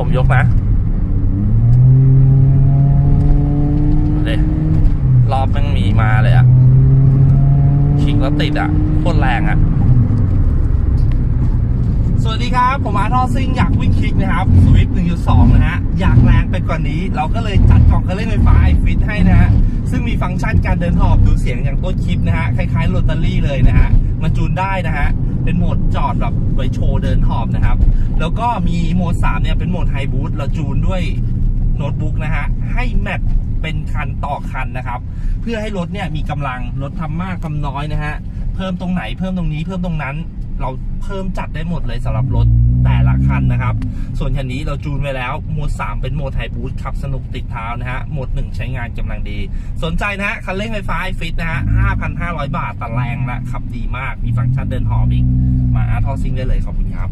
ผมยกนะเดี๋ยรอบมันมีมาเลยอะคิกแล้วติดอะโคตรแรงอะสวัสดีครับ ผมอาร์ทอซิงอยากวิ่งคลิกนะครับ สวิฟต์หนึ่งจุดสองนะฮะ อยากแรงไปกว่านี้ เราก็เลยจัดกล่องเครื่องเล่นไฟฟ้าไอฟิตให้นะฮะ ซึ่งมีฟังก์ชันการเดินหอบดูเสียงอย่างต้นคลิปนะฮะ คล้ายๆโรตารี่เลยนะฮะ มันจูนได้นะฮะ เป็นโหมดจอดแบบไว้โชว์เดินหอบนะครับ แล้วก็มีโหมด3เนี่ยเป็นโหมดไฮบูทเราจูนด้วยโน้ตบุ๊กนะฮะให้แมทเป็นคันต่อคันนะครับ เพื่อให้รถเนี่ยมีกำลังรถทำมากทำน้อยนะฮะเพิ่มตรงไหนเพิ่มตรงนี้เพิ่มตรงนั้น เราเพิ่มจัดได้หมดเลยสำหรับรถ แต่ละคันนะครับ ส่วนคันนี้เราจูนไว้แล้วโหมด 3 เป็นโหมดไฮบูทขับสนุกติดเท้านะฮะโหมด 1 ใช้งานกำลังดี สนใจนะฮะคันเร่งไฟฟ้าฟิตนะฮะ 5,500 บาทแต่แรงและขับดีมากมีฟังก์ชันเดินหอบอีก มาอาร์ทอซิงได้เลยขอบคุณครับ